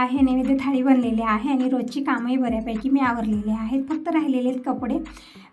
आहे नैवेद्य थाळी बनलेली आहे आणि रोजची कामही बऱ्यापैकी मी आवरलेली आहेत. फक्त राहिलेले आहेत कपडे.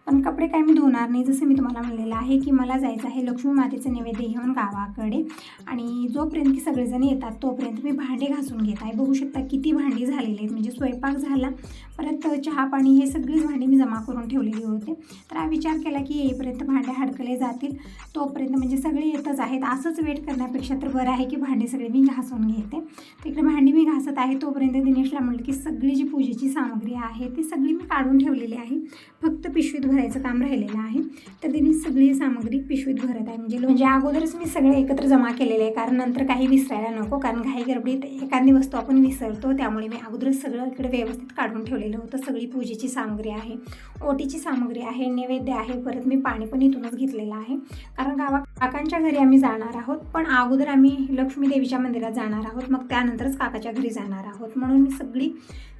पण कपडे काय मी धुणार नाही जसं मी तुम्हाला म्हणलेलं आहे की मला जायचं आहे लक्ष्मी मातेचं नैवेद्य घेऊन गावाकडे. आणि जोपर्यंत की सगळेजण येतात तोपर्यंत मी भांडे घासून घेत आहे. बघू शकता किती भांडी झालेली आहेत. म्हणजे स्वयंपाक झाला परत चहा पाणी हे सगळीच भांडी मी जमा करून ठेवलेली होते. तर हा विचार केला की येईपर्यंत भांडे हडकले जातील. तोपर्यंत म्हणजे सगळे येतच आहेत. असंच वेट करण्यापेक्षा तर बरं आहे की भांडी सगळे मी घासून घेते. तिकडे भांडी मी घासत आहे. तोपर्यंत दिनेशला म्हटलं की सगळी जी पूजेची सामग्री आहे ती सगळी मी काढून ठेवलेली आहे. फक्त पिशवीत भरायचं काम राहिलेलं आहे. तर दिनेश सगळी सामग्री पिशवीत भरत आहे. म्हणजे म्हणजे अगोदरच मी सगळे एकत्र जमा केलेले आहे. कारण नंतर काही विसरायला नको. कारण घाई गडबडीत एखादी वस्तू आपण विसरतो. त्यामुळे मी अगोदरच सगळं इकडे व्यवस्थित काढून ठेवलेलं होतं. सगळी पूजेची सामग्री आहे. ओटीची सामग्री आहे. नैवेद्य आहे. परत मी पाणी पण इथूनच घेतलेलं आहे. कारण गावा काकांच्या घरी आम्ही जाणार आहोत. पण अगोदर आम्ही लक्ष्मी देवीच्या मंदिरात जाणार आहोत. मग त्यानंतरच काकाच्या घरी जाणार आहोत. म्हणून मी सगळी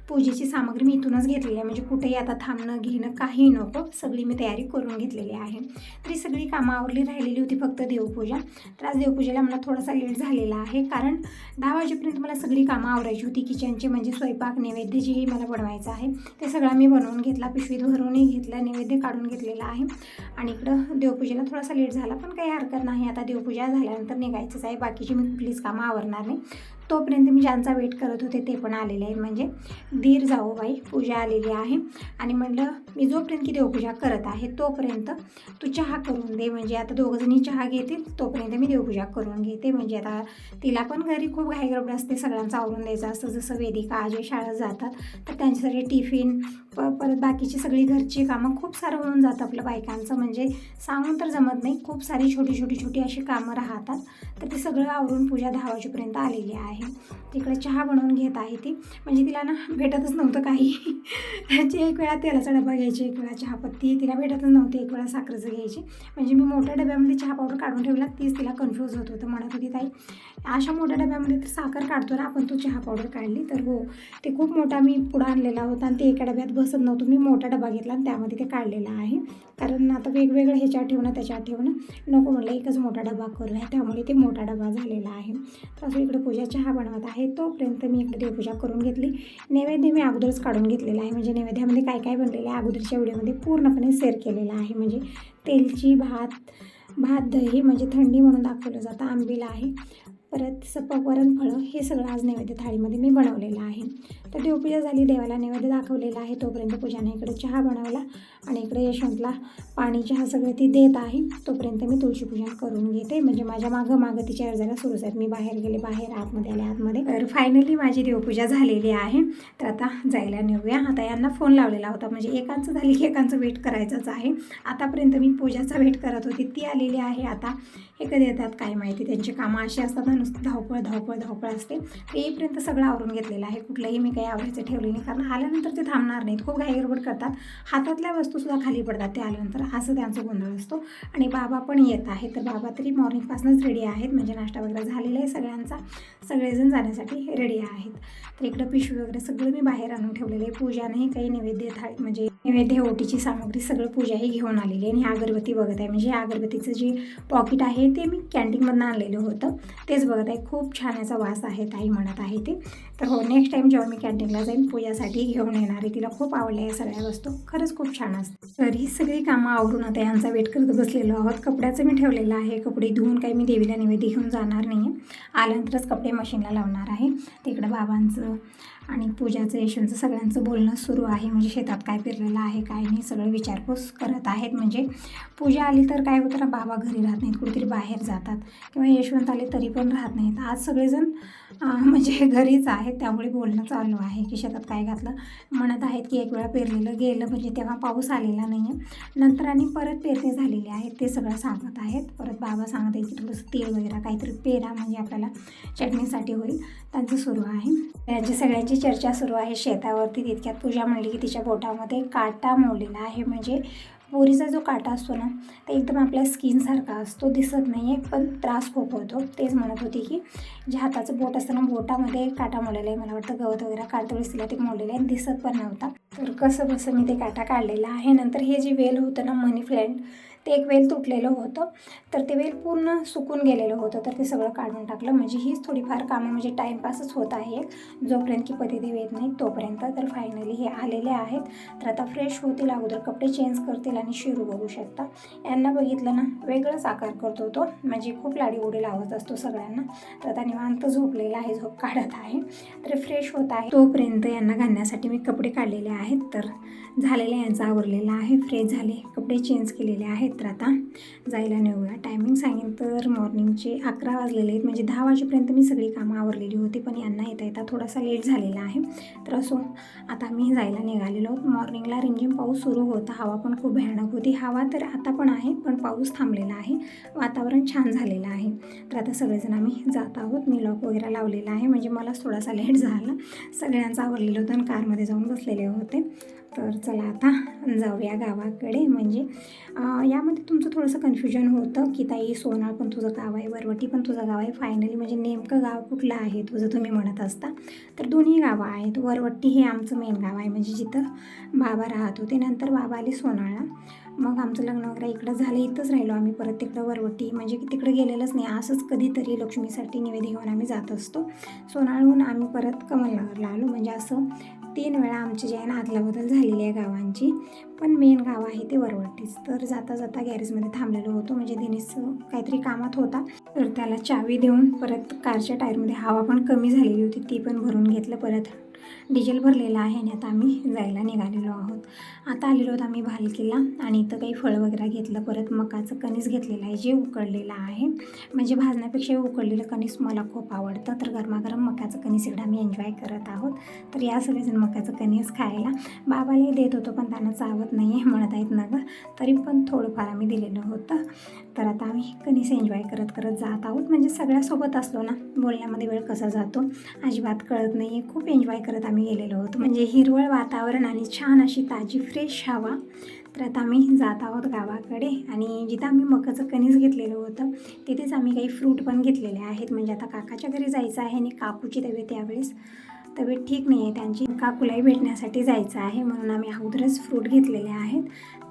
पूजेची सामग्री मी इथूनच घेतलेली आहे. म्हणजे कुठेही आता थांबणं घेणं काही नको. सगळी मी तयारी करून घेतलेली आहे. तरी सगळी कामं आवरली राहिलेली होती फक्त देवपूजा. तर आज देवपूजेला मला थोडासा लेट झालेला आहे. कारण दहा वाजेपर्यंत मला सगळी कामं आवरायची होती. किचनची म्हणजे स्वयंपाक नैवेद्य जेही मला बनवायचं आहे ते सगळं मी बनवून घेतला. पिशवीत भरूनही घेतलं. नैवेद्य काढून घेतलेला आहे. आणि इकडं देवपूजेला थोडासा लेट झाला. पण काही हरकत नाही. आता देवपूजा झाल्यानंतर निघायचंच आहे. बाकीची मी कुठलीच कामं आवरणार नाही. तोपर्यंत मी ज्यांचा वेट करत होते ते पण आलेले आहेत. म्हणजे दीर जाऊबाई पूजा आलेली आहे. आणि म्हणलं मी जोपर्यंत की देवपूजा करत आहे तोपर्यंत तू चहा करून दे. म्हणजे आता दोघंजणी चहा घेतील तोपर्यंत मी देवपूजा करून घेते. म्हणजे आता तिला पण घरी खूप घाईगडबड असते. सगळ्यांचं आवरून द्यायचं असतं. जसं वेदिका अजय शाळेत जातात तर त्यांच्यासाठी टिफिन प परत बाकीची सगळी घरची कामं खूप सारं होऊन जातं आपलं बायकांचं. म्हणजे सांगून तर जमत नाही. खूप सारी छोटी छोटी छोटी अशी कामं राहतात. तर ते सगळं आवरून पूजा दहा वाजेपर्यंत आलेली आहे. तिकडे चहा बनवून घेत आहे ती. म्हणजे तिला ना भेटतच नव्हतं काही. त्याची एक वेळा तेलाचा डबा घ्यायची एक वेळा चहापत्ती तिला भेटतच नव्हती. एक वेळा साखरेचं घ्यायची. म्हणजे मी मोठ्या डब्यामध्ये चहा पावडर काढून ठेवला तीच तिला कन्फ्यूज होत होतं. म्हणत होती ताई अशा मोठ्या डब्यामध्ये तर साखर काढतो ना आपण तू चहा पावडर काढली तर हो. ते खूप मोठा मी पुढं आणलेला होता आणि ते एका डब्यात बस बसत नव्हतं. मी मोठा डबा घेतला आणि त्यामध्ये ते काढलेला आहे. कारण आता वेगवेगळं ह्याच्यात ठेवणं त्याच्यात ठेवणं नको म्हणलं. एकच मोठा डबा करूया त्यामुळे ते मोठा डबा झालेला आहे. तर असं इकडे पूजा चहा बनवत आहे. तोपर्यंत मी इकडे देवपूजा करून घेतली. नैवेद्य मी अगोदरच काढून घेतलेला आहे. म्हणजे नैवेद्यामध्ये काय काय बनलेलं आहे अगोदरच्या व्हिडिओमध्ये पूर्णपणे शेअर केलेलं आहे. म्हणजे तेलची भात भात दही म्हणजे थंडी म्हणून दाखवलं जातं आंबील आहे. परत सपक वरण फळं हे सगळं आज नैवेद्य थाळीमध्ये मी बनवलेलं आहे. तर देवपूजा झाली देवाला नैवेद्य दाखवलेला आहे. तोपर्यंत पूजाने इकडे चहा बनवला आणि इकडे यशवंतला पाणी चहा सगळं ती देत आहे. तोपर्यंत मी तुळशीपूजन करून घेते. म्हणजे माझ्या मागं मागं तिच्या अर्जाला सुरूच आहेत. मी बाहेर गेले बाहेर आतमध्ये आले आतमध्ये. तर फायनली माझी देवपूजा झालेली आहे. तर आता जायला नेऊया आता यांना फोन लावलेला होता. म्हणजे एकांचं झाली की एकांचं वेट करायचंच आहे. आतापर्यंत मी पूजाचा वेट करत होती. ती आलेली आहे आता हे कधी येतात काय माहिती. त्यांची कामं अशी असतात ना नुसतं धावपळ धावपळ धावपळ असते. ते येईपर्यंत सगळं आवरून घेतलेलं आहे. कुठलंही मी काही आवरायचं ठेवले नाही. कारण आल्यानंतर ते थांबणार नाहीत. खूप घाईगडबड करतात. हातातल्या वस्तूसुद्धा खाली पडतात ते आल्यानंतर. असं त्यांचा गोंधळ असतो. आणि बाबा पण येत आहे तर बाबा तरी मॉर्निंगपासूनच रेडी आहेत. म्हणजे नाश्ता वगैरे झालेला आहे सगळ्यांचा. सगळेजण जाण्यासाठी रेडी आहेत. तर इकडं पिशवी वगैरे सगळं मी बाहेर आणून ठेवलेलं आहे. पूजानेही काही नैवेद्य थाळी म्हणजे नैवेद्य ओटीची सामग्री सगळं पूजाही घेऊन आलेली आहे. आणि अगरबत्ती बघत आहे. म्हणजे अगरबत्तीचं जे पॉकेट आहे ते मी कॅन्टीनमधनं आणलेलं होतं. तेच बघत आहे खूप छान याचा वास आहे ताई म्हणत आहे ते. तर हो नेक्स्ट टाईम जेव्हा मी कॅन्टीनला जाईन पूजासाठी घेऊन येणार आहे. तिला खूप आवडल्या या सगळ्या वस्तू. खरंच खूप छान असते तर ही सगळी कामं आवडून आता यांचा वेट करत बसलेलो आहोत. कपड्याचं मी ठेवलेलं आहे. कपडे धुवून काही मी देवीला नैवेद्य घेऊन जाणार नाही आहे आल्यानंतरच कपडे मशीनला लावणार आहे. तिकडं बाबांचं आणि पूजाचं यशांचं सगळ्यांचं बोलणं सुरू आहे. म्हणजे शेतात काय पेरलेलं आहे काय नाही सगळं विचारपूस करत आहेत. म्हणजे पूजा आली तर काय होतं ना बाबा घरी राहत नाहीत कुठेतरी बाहेर जातात. किंवा यशवंत आले तरी पण राहत नाहीत. आज सगळेजण म्हणजे घरीच आहे त्यामुळे बोलणं चालू आहे. की शेतात काय घातलं? म्हणत आहेत की एक वेळा पेरलेलं गेलं म्हणजे तेव्हा पाऊस आलेला नाही आहे नंतर आणि परत पेरणी झालेली आहे ते सगळं सांगत आहेत. परत बाबा सांगत आहेत की थोडंसं तेल वगैरे काहीतरी पेरा म्हणजे आपल्याला चटणीसाठी होईल. त्यांचं सुरू आहे. त्यांची सगळ्यांची चर्चा सुरू आहे. शेतावरती तितक्यात पूजा म्हणली की तिच्या बोटामध्ये काटा मोडलेला आहे. म्हणजे पोरीचा जो काटा असतो ना ते एकदम आपल्या स्किनसारखा असतो दिसत नाही आहे पण त्रास खूप होतो. तेच म्हणत होती की जे हाताचं बोट असतं ना बोटामध्ये काटा मोडलेला आहे मला वाटतं गवत वगैरे काढते वेळेस तिला ते मोडलेलं आहे आणि दिसत पण नव्हता. तर कसं बसं मी ते काटा काढलेला आहे. नंतर हे जे वेल होतं ना मनी प्लॅन्ट ते एक वेल तुटलेलं होतं. तर ते वेल पूर्ण सुकून गेलेलं होतं. तर ते सगळं काढून टाकलं. म्हणजे हीच थोडीफार कामं म्हणजे टाईमपासच होत आहे जोपर्यंत की पतिदेव येत नाही तोपर्यंत. तर फायनली हे आलेले आहेत. तर आता फ्रेश होतील अगोदर. कपडे चेंज करतील आणि शिरू बघू शकता. यांना बघितलं ना वेगळाच आकार करतो तो. म्हणजे खूप लाडी उडी लावत असतो सगळ्यांना. तर आता निवांत झोपलेला आहे. झोप काढत आहे. तर फ्रेश होत आहे. तोपर्यंत यांना घालण्यासाठी मी कपडे काढलेले आहेत. तर झालेलं यांचा आवरलेलं आहे फ्रेश झाले कपडे चेंज केलेले आहेत. तर आता जायला नेऊया. टायमिंग सांगेन तर मॉर्निंगचे अकरा वाजलेले आहेत. म्हणजे दहा वाजेपर्यंत मी सगळी कामं आवरलेली होती पण यांना येता येता थोडासा लेट झालेला आहे. तर असो आता मी जायला निघालेलो. मॉर्निंगला रिमझिम पाऊस सुरू होता. हवा पण खूप भयानक होती. हवा तर आता पण आहे पण पाऊस थांबलेला आहे. वातावरण छान झालेलं आहे. तर आता सगळेजण आम्ही जात आहोत. मी लॉक वगैरे लावलेला आहे. म्हणजे मलाच थोडासा लेट झाला. सगळ्यांचा आवरलेलं होतं आणि कारमध्ये जाऊन बसलेले होते. तर चला आता जाऊया गावाकडे. म्हणजे यामध्ये तुमचं थोडंसं कन्फ्युजन होतं की ताई सोनाळ पण तुझं गाव आहे वरवटी पण तुझं गाव आहे. फायनली म्हणजे नेमकं गाव कुठलं आहे तुझं तुम्ही म्हणत असता. तर दोन्ही गावं आहेत. वरवट्टी हे आमचं मेन गाव आहे. म्हणजे जिथं बाबा राहत होते. नंतर बाबा आले सोनाळा मग आमचं लग्न वगैरे इकडं झालं इथंच राहिलो आम्ही. परत तिकडं वरवटी. म्हणजे की तिकडं गेलेलंच नाही. असंच कधीतरी लक्ष्मीसाठी निवेदी घेऊन आम्ही जात असतो. सोनाळहून आम्ही परत कमलनगरला आलो. म्हणजे असं तीन वेळा आमची जे आहे ना आदलाबदल झालेली आहे गावांची. पण मेन गाव आहे ते वरवटीच तर जाता जाता गॅरेजमध्ये थांबलेलो होतो. म्हणजे दिनेश काहीतरी कामात होता. तर त्याला चावी देऊन परत कारच्या टायरमध्ये हवा पण कमी झालेली होती. ती पण भरून घेतलं परत. डिझेल भरलेलं आहे आणि आता आम्ही जायला निघालेलो आहोत. आता आलेलो आहोत आम्ही भालकीला आणि इथं काही फळ वगैरे घेतलं. परत मकाचं कणीस घेतलेलं आहे जे उकडलेलं आहे. म्हणजे भाजण्यापेक्षा उकडलेलं कणीस मला खूप आवडतं. तर गरमागरम मकाचं कणीस इकडं आम्ही एन्जॉय करत आहोत. तर या सगळेजण मकाचं कणीस खायला. बाबालाही देत होतो पण त्यांना चावत नाही आहे म्हणत आहेत ना गं. तरी पण थोडंफार आम्ही दिलेलं होतं. तर आता आम्ही. कणीस एन्जॉय करत करत जात आहोत. म्हणजे सगळ्यासोबत असलो ना बोलण्यामध्ये वेळ कसा जातो? अजिबात कळत नाही आहे खूप एन्जॉय करत आम्ही गेलेलो होतो म्हणजे हिरवळ वातावरण आणि छान अशी ताजी फ्रेश हवा. तर आता आम्ही जात आहोत गावाकडे आणि जिथं आम्ही मकाचं कणीस घेतलेलं होतं तिथेच आम्ही काही फ्रूट पण घेतलेले आहेत. म्हणजे आता काकाच्या घरी जायचं आहे आणि काकूची तब्येत यावेळेस तब्येत ठीक नाही आहे त्यांची काकूलाही भेटण्यासाठी जायचं आहे. म्हणून आम्ही अगोदरच फ्रूट घेतलेले आहेत.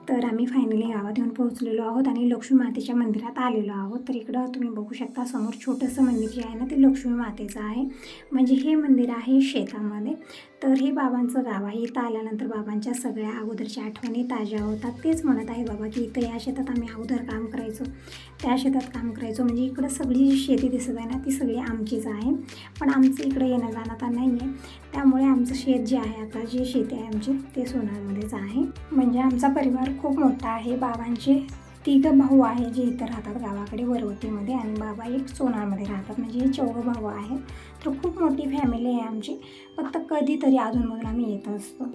तर आम्ही फायनली गावात येऊन पोहोचलेलो आहोत आणि लक्ष्मी मातेच्या मंदिरात आलेलो आहोत. तर इकडं तुम्ही बघू शकता समोर छोटंसं मंदिर जे आहे ना ते लक्ष्मी मातेचं आहे. म्हणजे हे मंदिर आहे शेतामध्ये. तर हे बाबांचं गाव आहे इथं आल्यानंतर बाबांच्या सगळ्या अगोदरच्या आठवणी ताज्या होतात. तेच म्हणत आहे बाबा की इथं या शेतात आम्ही अगोदर काम करायचो. त्या शेतात काम करायचो. म्हणजे इकडं सगळी जी शेती दिसत आहे ना ती सगळी आमचीच आहे. पण आमचं इकडं येणं जाणं आता नाही आहे त्यामुळे आमचं शेत जे आहे आता जे शेती आहे आमची ते सोनारमध्येच आहे. म्हणजे आमचा परिवार खूप मोठा आहे. बाबांचे तिघं भाऊ आहे जे इथं राहतात गावाकडे वरवतीमध्ये आणि बाबा एक सोनारमध्ये राहतात. म्हणजे हे चौघं भाऊ आहेत. तर खूप मोठी फॅमिली आहे आमची. फक्त कधीतरी अधूनमधून आम्ही येत असतो.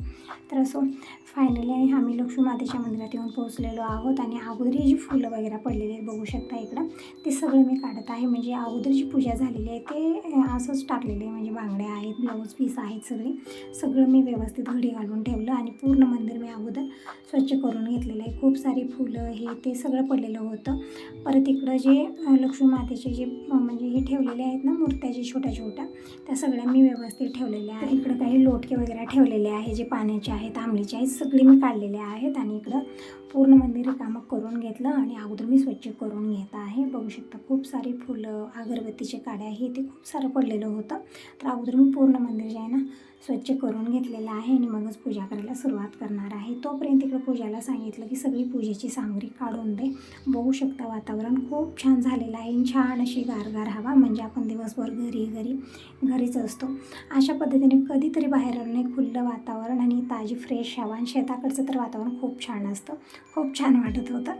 तर असं फायनली आम्ही लक्ष्मी मातेच्या मंदिरात येऊन पोहोचलेलो आहोत आणि अगोदर ही जी फुलं वगैरे पडलेली आहेत बघू शकता इकडं ते सगळं मी काढत आहे. म्हणजे अगोदर जी पूजा झालेली आहे ते असंच टाकलेले आहे. म्हणजे बांगड्या आहेत ब्लाऊज पीस आहेत सगळे. सगळं मी व्यवस्थित घडी घालून ठेवलं आणि पूर्ण मंदिर मी अगोदर स्वच्छ करून घेतलेलं आहे. खूप सारी फुलं हे ते सगळं पडलेलं होतं. परत इकडं जे लक्ष्मी मातेचे जे म्हणजे हे ठेवलेले आहेत ना मूर्त्या जे छोट्या छोट्या त्या सगळ्या मी व्यवस्थित ठेवलेल्या आहेत. इकडं काही लोटके वगैरे ठेवलेले आहे जे पाण्याचे आहेत आंबलीचे आहेत सगळे मी काढलेले आहेत आणि इकडं पूर्ण मंदिर कामं करून घेतलं आणि अगोदर मी स्वच्छ करून घेत आहे. बघू शकता खूप सारी फुलं अगरबत्तीचे काड्या हे ते खूप सारं पडलेलं होतं. तर अगोदर मी पूर्ण मंदिर जे आहे ना स्वच्छ करून घेतलेलं आहे आणि मगच पूजा करायला सुरुवात करणार आहे. तोपर्यंत इकडं पूजाला सांगितलं की सगळी पूजेची सामग्री काढून दे. बघू शकता वातावरण खूप छान झालेलं आहे आणि छान अशी गारगार हवा. म्हणजे आपण दिवसभर घरी घरी घरीच असतो. अशा पद्धतीने कधीतरी बाहेर आलो नाही खुल्लं वातावरण आणि ताजी फ्रेश हवा आणि शेताकडचं तर वातावरण खूप छान असतं. खूप छान वाटत होतं.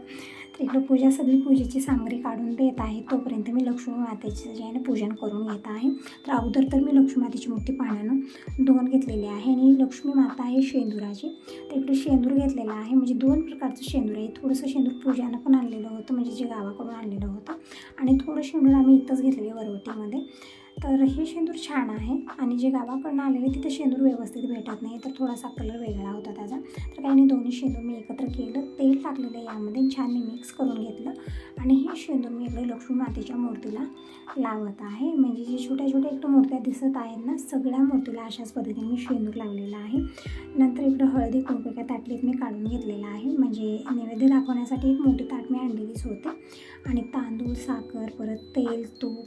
तर इकडं पूजा सगळी पूजेची सामग्री काढून देत आहे. तोपर्यंत मी लक्ष्मी मातेचं जे आहे पूजन करून घेत आहे. तर अगोदर तर मी लक्ष्मी मातेची मूर्ती पाण्यानं दोन घेतलेली आहे आणि लक्ष्मी माता आहे शेंदुराची. तर इकडे शेंदूर घेतलेला आहे. म्हणजे दोन प्रकारचं शेंदूर आहे. थोडंसं शेंदूर पूजानं पण आणलेलं होतं. म्हणजे जे गावाकडून आणलेलं होतं. आणि थोडं शेंदूर आम्ही इथंच घेतलेलं वरवटीमध्ये. तर हे शेंदूर छान आहे आणि जे गावाकडनं आलेले तिथे शेंदूर व्यवस्थित भेटत नाही तर थोडासा कलर वेगळा होता त्याचा. तर काही नाही दोन्ही शेंदूर मी एकत्र केलं. तेल टाकलेलं आहे यामध्ये. छान मी मिक्स करून घेतलं. आणि हे शेंदूर मी इकडे लक्ष्मी मातेच्या मूर्तीला लावत आहे. म्हणजे जे छोट्या छोट्या एकटं मूर्त्या दिसत आहेत ना सगळ्या मूर्तीला अशाच पद्धतीने मी शेंदूर लावलेला आहे. नंतर इकडं हळदी कुंकू एका ताटलीत मी काढून घेतलेलं आहे. म्हणजे नैवेद्य दाखवण्यासाठी एक मोठी ताट मी आणलेलीच होते. आणि तांदूळ साखर परत तेल तूप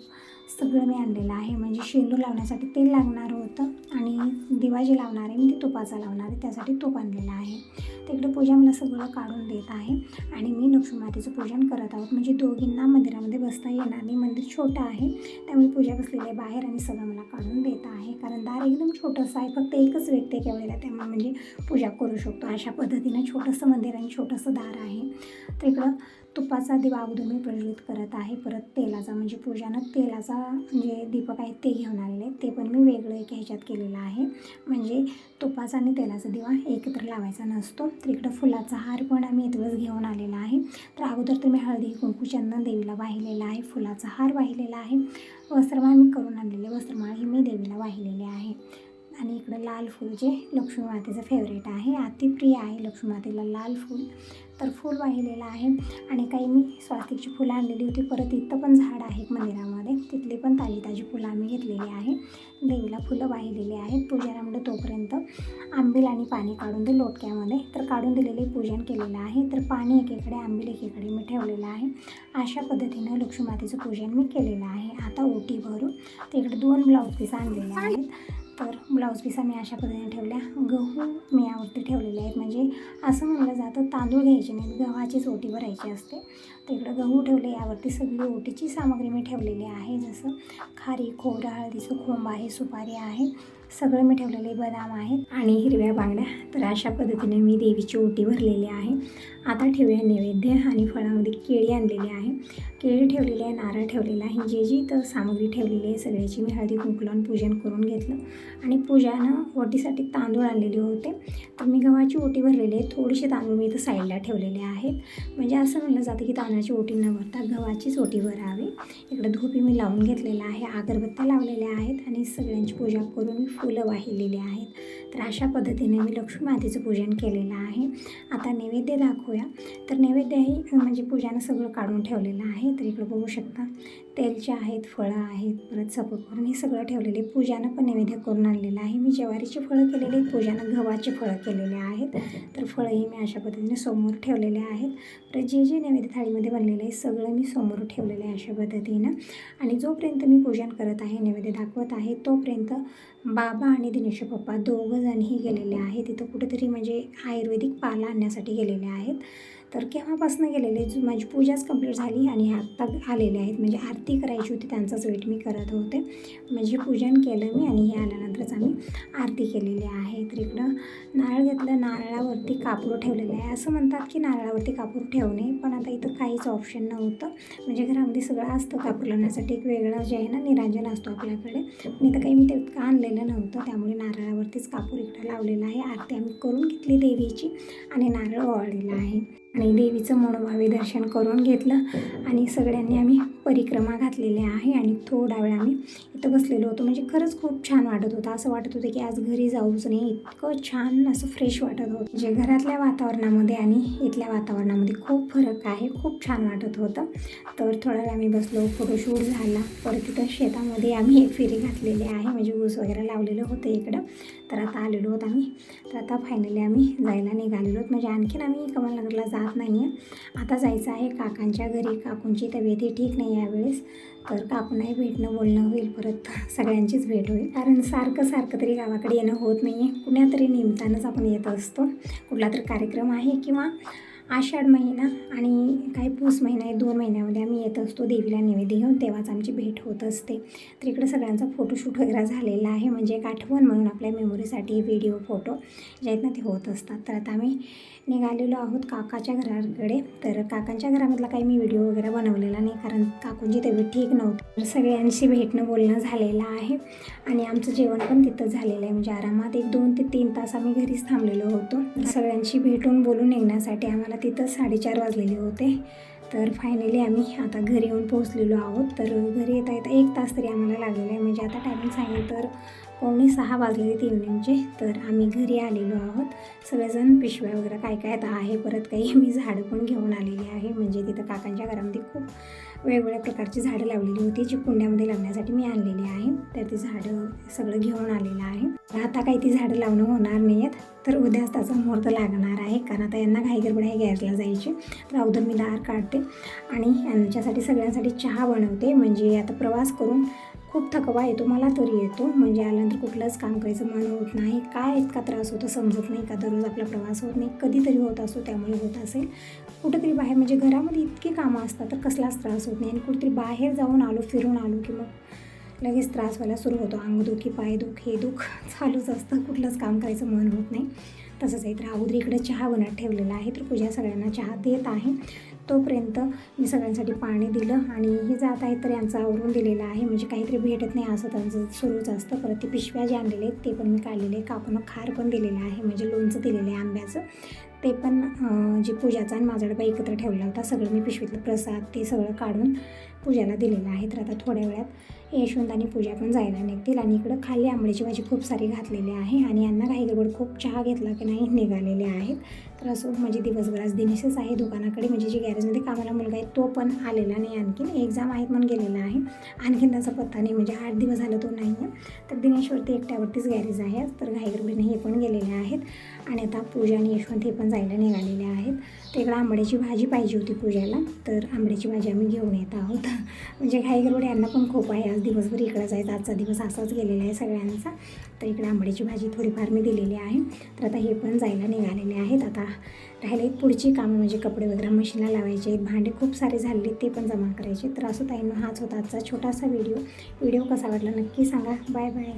सगळं मी आणलेलं आहे. म्हणजे शेंदूर लावण्यासाठी तेल लागणार होतं आणि दिवा जे लावणार आहे मी ते तुपाचा लावणार आहे. त्यासाठी तूप आणलेलं आहे. तिकडे पूजा मला सगळं काढून देत आहे आणि मी लक्ष्मीमातेचं पूजन करत आहोत. म्हणजे दोघींना मंदिरामध्ये बसता येणार नाही. मंदिर छोटं आहे त्यामुळे पूजा बसलेली आहे बाहेर आणि सगळं मला काढून देत आहे. कारण दार एकदम छोटंसं आहे फक्त एकच व्यक्ती एका वेळेला त्यामुळे म्हणजे पूजा करू शकतो अशा पद्धतीनं छोटंसं मंदिर आणि छोटंसं दार आहे. तर इकडं तुपाचा दिवा अगोदर मी प्रज्वलित करत आहे. परत तेलाचा म्हणजे पूजानं तेलाचा जे दीपक आहे ते घेऊन आलेले ते पण मी वेगळं एक ह्याच्यात केलेलं आहे. म्हणजे तुपाचा आणि तेलाचा दिवा एकत्र लावायचा नसतो. तर इकडं फुलाचा हार पण आम्ही इथलंच घेऊन आलेला आहे. तर अगोदर तर मी हळदी कुंकू चंदन देवीला वाहिलेला आहे. फुलाचा हार वाहिलेला आहे. वस्त्रमाळ मी करून आणलेले. वस्त्रमाळ ही मी देवीला वाहिलेली आहे. आणि इकडं लाल फूल जे लक्ष्मी मातेचं फेवरेट आहे. अतिप्रिय आहे लक्ष्मी मातेला लाल फूल. तर फूल वाहिलेलं आहे. आणि काही मी स्वास्तिकची फुलं आणलेली होती. परत इथं पण झाड आहे मंदिरामध्ये. तिथली पण ताजी ताजी फुलं आम्ही घेतलेली आहे. देवीला फुलं वाहिलेली आहेत. पूजनामध्ये तोपर्यंत आंबील आणि पाणी काढून दे लोटक्यामध्ये. तर काढून दिलेले पूजन केलेलं आहे. तर पाणी एकीकडे आंबील एकीकडे मी ठेवलेलं आहे. अशा पद्धतीनं लक्ष्मी मातेचं पूजन मी केलेलं आहे. आता ओटी भरून तिकडे दोन ब्लाऊज पीस आणलेले आहेत. तर ब्लाऊज पिसा मी अशा पद्धतीने ठेवल्या. गहू मी यावरती ठेवलेले आहेत. म्हणजे असं म्हणलं जातं तांदूळ घ्यायचे नाहीत गव्हाचीच ओटी भरायची असते. तर इकडं गहू ठेवले यावरती सगळी ओटीची सामग्री मी ठेवलेली आहे. जसं खारी खोबरं हळदीचं खोंब आहे सुपारी आहे. सगळं मी ठेवलेले बदाम आहेत आणि हिरव्या बांगड्या. तर अशा पद्धतीने मी देवीची ओटी भरलेली आहे. आता ठेवूया नैवेद्य आणि फळामध्ये केळी आणलेली आहे. केळी ठेवलेली आहे नारळ ठेवलेला आहे. जे जी तर सामग्री ठेवलेली आहे सगळ्याची मी हळदी कुंकलावून पूजन करून घेतलं. आणि पूजानं ओटीसाठी तांदूळ आणलेले होते. तर मी गव्हाची ओटी भरलेली आहे. थोडीशी तांदूळ मी इथं साईडला ठेवलेले आहेत. म्हणजे असं म्हणलं जातं की तांदळाची ओटी न भरता गव्हाचीच ओटी भरावी. इकडं धोपी मी लावून घेतलेला आहे. अगरबत्त्या लावलेल्या आहेत आणि सगळ्यांची पूजा करून मी फुलं वाहिलेली आहेत. तर अशा पद्धतीने मी लक्ष्मी मातेचं पूजन केलेलं आहे. आता नैवेद्य दाखवूया. तर नैवेद्यही म्हणजे पूजानं सगळं काढून ठेवलेलं आहे. तर इकडं बघू शकता तेलचे आहेत फळं आहेत परत सपक करून हे सगळं ठेवलेले पूजानं पण नैवेद्य करून आणलेलं आहे. मी ज्वारीची फळं केलेली आहेत पूजानं गव्हाची फळं केलेले आहेत. तर फळंही मी अशा पद्धतीने समोर ठेवलेले आहेत. तर जे जे नैवेद्य थाळीमध्ये बनलेलं आहे सगळं मी समोर ठेवलेलं आहे अशा पद्धतीनं. आणि जोपर्यंत मी पूजन करत आहे नैवेद्य दाखवत आहे तोपर्यंत बाबा आणि दिनेश पप्पा दोघं जणही गेलेले आहेत. तिथं कुठेतरी म्हणजे आयुर्वेदिक पाला आणण्यासाठी गेलेले आहेत. तर केव्हापासून गेलेले? माझी पूजाच कंप्लीट झाली आणि आत्ता आलेले आहेत. म्हणजे आरती करायची होती त्यांचाच वेट मी करत होते. म्हणजे पूजन केलं मी आणि हे इकडंच आम्ही. आरती केलेली आहे. तर इकडं नारळ घेतलं. नारळावरती कापूर ठेवलेलं आहे. असं म्हणतात की नारळावरती कापूर ठेवणे पण आता इथं काहीच ऑप्शन नव्हतं. म्हणजे घरामध्ये सगळं असतं कापूर लावण्यासाठी. एक वेगळं जे आहे ना निरांजन असतो आपल्याकडे. पण इथं काही मी ते आणलेलं नव्हतं. त्यामुळे नारळावरतीच कापूर इकडं लावलेला आहे. आरती आम्ही करून घेतली देवीची आणि नारळ ओवाळलेला आहे. आणि देवीचं मनोभावे दर्शन करून घेतलं. आणि सगळ्यांनी आम्ही परिक्रमा घातलेली आहे आणि थोडा वेळ आम्ही इथं बसलेलो होतो. म्हणजे खरंच खूप छान वाटत होतं. असं वाटत होतं की आज घरी जाऊच नाही. इतकं छान असं फ्रेश वाटत होतं. म्हणजे घरातल्या वातावरणामध्ये आणि इथल्या वातावरणामध्ये खूप फरक आहे. खूप छान वाटत होतं. तर थोडा वेळ आम्ही बसलो. फोटोशूट झाला. परत तिथं शेतामध्ये आम्ही एक फेरी घातलेली आहे. म्हणजे ऊस वगैरे लावलेलं होतं इकडं. तर आता आलेलो होतो आम्ही. तर आता फायनली आम्ही जायला निघालेलो आहोत. म्हणजे आणखीन आम्ही कमलनगरला जात नाही आहे आता जायचं आहे काकांच्या घरी. काकूंची तब्येतही ठीक नाही यावेळेस. तर काकूंनाही भेटणं बोलणं होईल परत. सगळ्यांचीच भेट होईल. कारण सारखं सारखं तरी गावाकडे येणं होत नाही आहे कुण्यातरी निमित्तानंच आपण येत असतो. कुठला तरी कार्यक्रम आहे किंवा आषाढ महिना आणि काही पूस महिना आहे दोन महिन्यामध्ये आम्ही येत असतो देवीला नैवेद्य घेऊन तेव्हाच आमची भेट होत असते. तर इकडे सगळ्यांचा फोटोशूट वगैरे झालेला आहे म्हणजे एक आठवण म्हणून आपल्या मेमोरीसाठी व्हिडिओ फोटो जे आहेत ना ते होत असतात. तर आता आम्ही निघालेलो आहोत काकाच्या घराकडे. तर काकांच्या घरामधला काही मी व्हिडिओ वगैरे बनवलेला नाही कारण काकूंची तब्येत ठीक नव्हती. तर सगळ्यांशी भेटणं बोलणं झालेलं आहे. आणि आमचं जेवण पण तिथं झालेलं आहे. म्हणजे आरामात एक दोन ते तीन तास आम्ही घरीच थांबलेलो होतो. सगळ्यांशी भेटून बोलून निघण्यासाठी आम्हाला तिथं साडेचार वाजलेले होते. तर फायनली आम्ही आता घरी येऊन पोहोचलेलो आहोत. तर घरी येता येता एक तास तरी आम्हाला लागलेला आहे. म्हणजे आता टायमिंग सांगेल तर पावणे सहा वाजलेले तीन इव्हनिंगचे तर आम्ही घरी आलेलो आहोत. सगळेजण पिशव्या वगैरे काय काय आता आहे परत काही मी झाडं पण घेऊन आलेली आहे. म्हणजे तिथं काकांच्या घरामध्ये खूप वेगवेगळ्या प्रकारची झाडं लावलेली होती जी कुंड्यामध्ये लावण्यासाठी मी आणलेली आहे. तर ती झाडं सगळं घेऊन आलेलं आहे. आता काही ती झाडं लावणं होणार नाही आहेत तर उद्याच त्याचा मुहूर्त लागणार आहे. कारण आता यांना घाई गडबड आहे गॅसला जायची. तर अगोदर मी दार काढते आणि यांच्यासाठी सगळ्यांसाठी चहा बनवते. म्हणजे आता प्रवास करून खूप थकवा येतो मला तरी येतो. म्हणजे आल्यानंतर कुठलंच काम करायचं मन होत नाही. काय इतका त्रास होतो समजत नाही का? दररोज आपला प्रवास होत नाही. कधीतरी होत असतो त्यामुळे होत असेल. कुठेतरी बाहेर म्हणजे घरामध्ये इतकी कामं असतात तर कसलाच त्रास होत नाही. आणि कुठेतरी बाहेर जाऊन आलो फिरून आलो की मग लगेच त्रास व्हायला सुरू होतो. अंगदुखी पायदुख हे दुख चालूच असतं. कुठलंच काम करायचं मन होत नाही. तसंच आहे. तर अगोदर इकडे चहा बनत ठेवलेला आहे. तर पूजा सगळ्यांना चहा देत आहे. तोपर्यंत मी सगळ्यांसाठी पाणी दिलं आणि हे जात आहेत तर यांचं आवरून दिलेलं आहे म्हणजे काहीतरी भेटत नाही असं त्यांचं सुरूच असतं. परत ते पिशव्या जे आणलेले आहेत ते पण मी काढलेले कापून खार पण दिलेलं आहे म्हणजे लोणचं दिलेलं आहे आंब्याचं. ते पण जे पूजाचा आणि माझा डबा एकत्र ठेवला होता सगळं मी पिशवीतलं प्रसाद ते सगळं काढून पूजाला दिलेलं आहे तर आता थोड्या वेळात यशवंत आणि पूजा पण जायला निघतील आणि इकडं खाली आंबळीची भाजी खूप सारी घातलेली आहे आणि यांना काही गडबड खूप चहा घेतला की नाही निघालेले आहेत. तर असं म्हणजे दिवसभर आज दिनेशच आहे दुकानाकडे. म्हणजे जे गॅरेजमध्ये कामाला मुलगा आहे तो पण आलेला नाही. आणखीन एक्झाम आहेत म्हणून गेलेला आहे. आणखीन त्याचा पत्ता नाही. म्हणजे आठ दिवस झालं तो नाही आहे. तर दिनेशवरती एकट्यावरतीच गॅरेज आहे. तर घाईगडबडीने हे पण गेलेले आहेत. आणि आता पूजा आणि यशवंत हे पण जायला निघालेले आहेत. तर इकडं आंबड्याची भाजी पाहिजे होती पूजाला. तर आंबड्याची भाजी आम्ही घेऊन येत आहोत. म्हणजे घाईगडबड यांना पण खूप आहे. आज दिवसभर इकडं जायचं आजचा दिवस असाच गेलेला आहे सगळ्यांचा. तर इकडे आंबड्याची भाजी थोडीफार मी दिलेली आहे. तर आता हे पण जायला निघालेले आहेत. आता राहिले पुढची कामं म्हणजे कपडे वगैरे मशीनला लावायचे आहेत. भांडे खूप सारे झालेले ते पण जमा करायचे तर असं ताईनं हाच होता आजचा छोटासा व्हिडिओ. व्हिडिओ कसा वाटला नक्की सांगा. Bye bye.